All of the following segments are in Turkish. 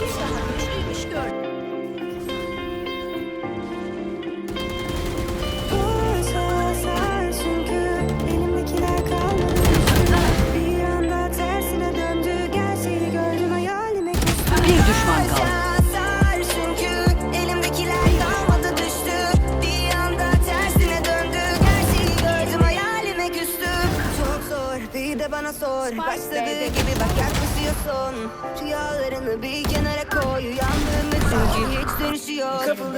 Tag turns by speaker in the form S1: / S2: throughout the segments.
S1: 这个呢 de bana sor. Spice Başladığı gibi bak yaklaşıyorsun Rüyalarını bir kenara koy. Uyandığımda çünkü hiç dönüşü yok Kapıldım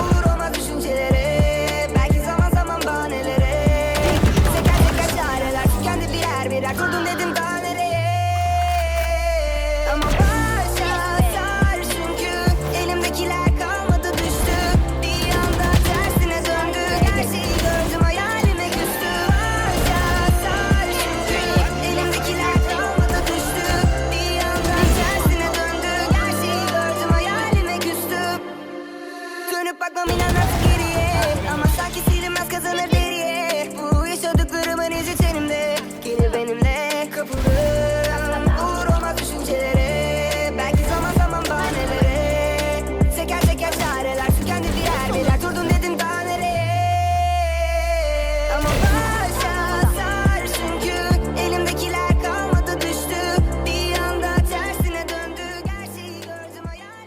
S1: Olur ona düşüncelere. Belki zaman zaman bahanelere. Teker teker çareler. Tükendi birer birer Kurdum dedim ben.